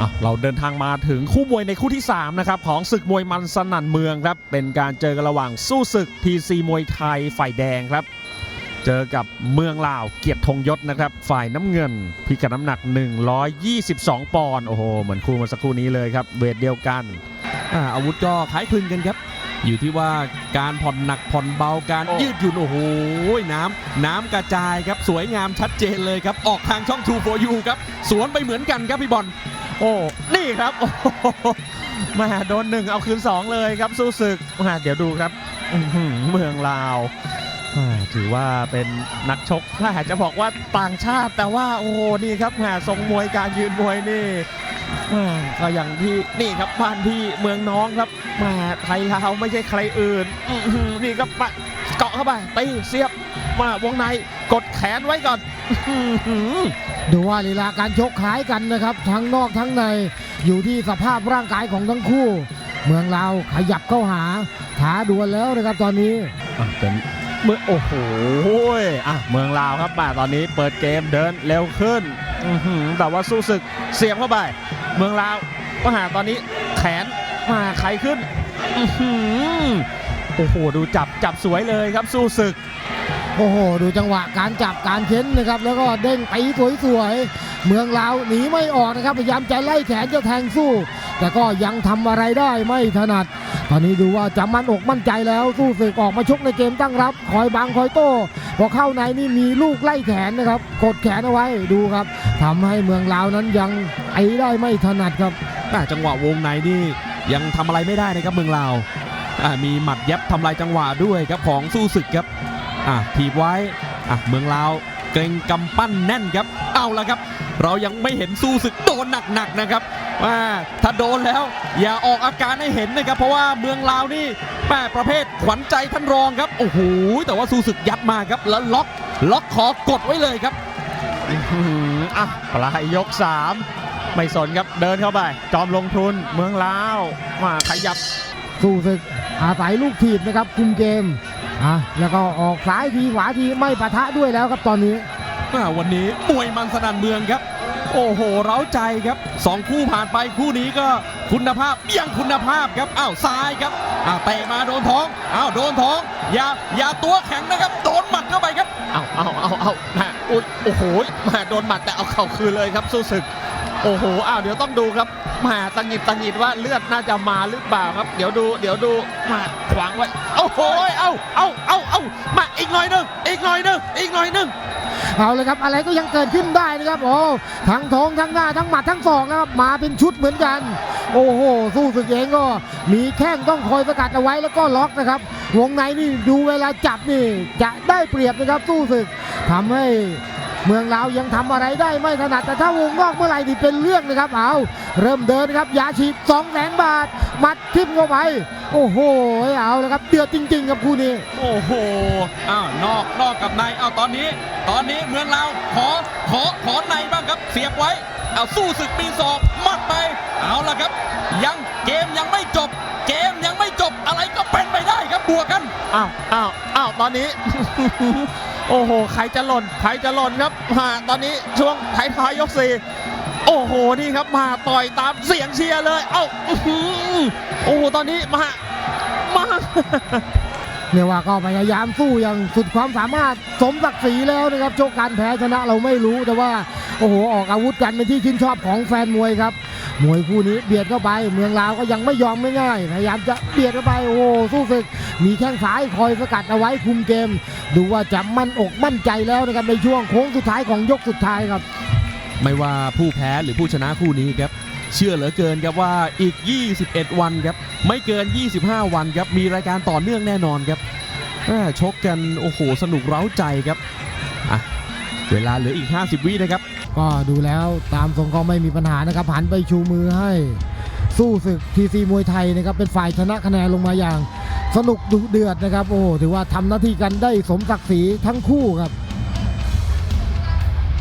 อะเราเดินทางมาถึงคู่มวยในคู่ที่ 3 นะครับ ของศึกมวยมันสนั่นเมืองครับ เป็นการเจอกันระหว่างสู้ศึก TC มวยไทยฝ่ายแดงครับ เจอกับเมืองลาวเกียรติธงยศนะครับ ฝ่ายน้ำเงิน พิกัดน้ำหนัก 122 ปอนด์โอ้โห เหมือนคู่เมาสักครู่นี้เลยครับเวทเดียวกันอ่าอาวุธก็คล้ายคลึงกันครับ อยู่ที่ว่าการผ่อนหนักผ่อนเบาการโอ้ยืดหยุ่นโอ้โหน้ำน้ำกระจายครับสวยงามชัดเจนเลยครับออกทางช่อง True for You ครับสวนไปเหมือนกันครับพี่บอล โอ้นี่ครับโอ้มาโดนหนึ่งเอาคืน2เลยครับสู้ศึกมาเดี๋ยวดูครับเมืองลาวม่ถือว่าเป็นนักชกถ้าหากจะบอกว่าต่างชาติ แต่ว่าโอ้นี่ครับแหมทรงมวยการยืนมวยนี่ก็อย่างที่นี่ครับบ้านพี่เมืองน้องครับแหมไทยลาวไม่ใช่ใครอื่นนี่ครับปะ เกาะเข้าไปตีเสียบมาวงในกดแขนไว้ก่อนอื้อหือดูว่าลีลาการชกคล้ายกันนะครับ ทั้งนอกทั้งในอยู่ที่สภาพร่างกายของทั้งคู่ เมืองลาวขยับเข้าหาท้าดวลแล้วนะครับตอนนี้อะเป็นเมื่อโอ้โหอะเมืองลาวครับมาตอนนี้เปิดเกมเดินเร็วขึ้นอื้อหือแต่ว่าสู้ศึกเสียบเข้าไป เมืองลาวมาหาตอนนี้แขนมาไขขึ้นอื้อหือ โอ้โหดูจับจับสวยเลยครับสู้ศึก โอ้โห ดูจังหวะการจับการเค้นนะครับ แล้วก็เด้งตีสวยๆ เมืองลาวหนีไม่ออกนะครับ พยายามจะไล่แขนจะแทงสู้ แต่ก็ยังทำอะไรได้ไม่ถนัด ตอนนี้ดูว่าจะมั่นอกมั่นใจแล้วสู้ศึกออกมาชกในเกมตั้งรับ คอยบังคอยโต้พอเข้าในนี่มีลูกไล่แขนนะครับ กดแขนเอาไว้ดูครับทำให้เมืองลาวนั้นยังไอได้ไม่ถนัดครับแต่จังหวะวงในนี่ยังทำอะไรไม่ได้นะครับเมืองลาวอ่า มีหมัดยับทำลายจังหวะด้วยครับของสู้ศึกครับอะถีบไว้เมืองลาวเกรงกำปั้นแน่นครับ เอาละครับ เรายังไม่เห็นสู้ศึกโดนหนักๆนะครับว่าถ้าโดนแล้ว อย่าออกอาการให้เห็นนะครับ เพราะว่าเมืองลาวนี่แม่ประเภทขวัญใจท่านรองครับ โอ้โห แต่ว่าสู้ศึกยัดมาครับ แล้วล็อกล็อกคอกดไว้เลยครับอะปลายยก 3 ไม่สนครับเดินเข้าไป จอมลงทุนเมืองลาวมาขยับ สู้ศึกอาศัยลูกถีบนะครับคุมเกมอะแล้วก็ออกซ้ายทีขวาทีไม่ปะทะด้วยแล้วครับตอนนี้อ่าวันนี้มวยมันสนันเมืองครับ โอ้โห เร้าใจครับสองคู่ผ่านไปคู่นี้ก็คุณภาพยังคุณภาพครับอ้าวซ้ายครับอ้าวเตะมาโดนท้องอ้าวโดนท้องอย่าอย่าตัวแข็งนะครับ โดนหมัดเข้าไปครับเอาเอาเอาเอาแม่อุ๊ยโอ้โหแม่โดนหมัดแต่เอาเข่าคืนเลยครับสู้ศึก โอ้โห อ้าว เดี๋ยวต้องดูครับม่ตังหิดตังหิดว่าเลือดน่าจะมาหรือเปล่าครับ เดี๋ยวดู เดี๋ยวดูม่ขวางไว้ โอ้โห เอาเอาเอาเอามาอีกหน่อยหนึง อีกหน่อยหนึง อีกหน่อยหนึงเอาเลยครับอะไรก็ยังเกิดขึ้นได้นะครับโอ้ทั้งท้องทั้งหน้าทั้งหมัดทั้งศอกนะครับมาเป็นชุดเหมือนกัน โอ้โห สู้ศึกเองก็ มีแข้งต้องคอยสกัดเอาไว้แล้วก็ล็อกนะครับ วงในนี่ดูเวลาจับนี่จะได้เปรียบนะครับสู้ศึกทำให้ เมืองลาวยังทำอะไรได้ไม่ถนัดแต่ถ้าวงนอกเมื่อไหร่นี่เป็นเรื่องนะครับเอาเริ่มเดินครับยาฉีด2 0 0แสนบาทหมัดทิ่มเข้าไปโอ้โหเอาเลยครับเดือดจริง ๆ ครับคู่นี้ โอ้โหอ้าวนอกนอกกับในเอาตอนนี้ ตอนนี้เมืองเราวขอขอขอในบ้างครับเสียบไว้เอาสู้ศึกปีศอกมัดไป เอาละครับ ยังเกมยังไม่จบ เกมยังไม่จบอะไรก็เป็นไปได้ครับบวกกันอ้าวอ้าวอ้าวตอนนี้ โอ้โห ใครจะหล่น ใครจะหล่นครับมาตอนนี้ช่วงท้ายท้ายยกสี่โอ้โห นี่ครับมาต่อยตามเสียงเชียร์เลย เอ้าอื้อหือโอ้โห ตอนนี้มา มาเนี่ยว่าก็พยายามสู้อย่างสุดความสามารถสมศักดิ์ศรีแล้วนะครับโชคการแพ้ชนะเราไม่รู้แต่ว่า โอ้โห ออกอาวุธกันเป็นที่ชื่นชอบของแฟนมวยครับ มวยคู่นี้เบียดเข้าไปเมืองลาวก็ยังไม่ยอมไม่ง่ายพยายามจะเบียดเข้าไปโอ้สู้ศึก มีแข้งซ้ายคอยสกัดเอาไว้คุมเกม ดูว่าจะมั่นอกมั่นใจแล้วนะครับในช่วงโค้งสุดท้ายของยกสุดท้ายครับ ไม่ว่าผู้แพ้หรือผู้ชนะคู่นี้ครับเชื่อเหลือเกินครับว่าอีก 21 วันครับไม่เกิน 25 วันครับมีรายการต่อเนื่องแน่นอนครับชกกันโอ้โหสนุกเร้าใจครับอะเวลาเหลืออีก 50 วินะครับ ก็ดูแล้วตามทรงก็ไม่มีปัญหานะครับหันไปชูมือให้สู้ศึกทีซีมวยไทยนะครับเป็นฝ่ายชนะคะแนนลงมาอย่าง สนุกดุเดือดนะครับ โอ้ถือว่าทำหน้าที่กันได้สมศักดิ์ศรีทั้งคู่ครับ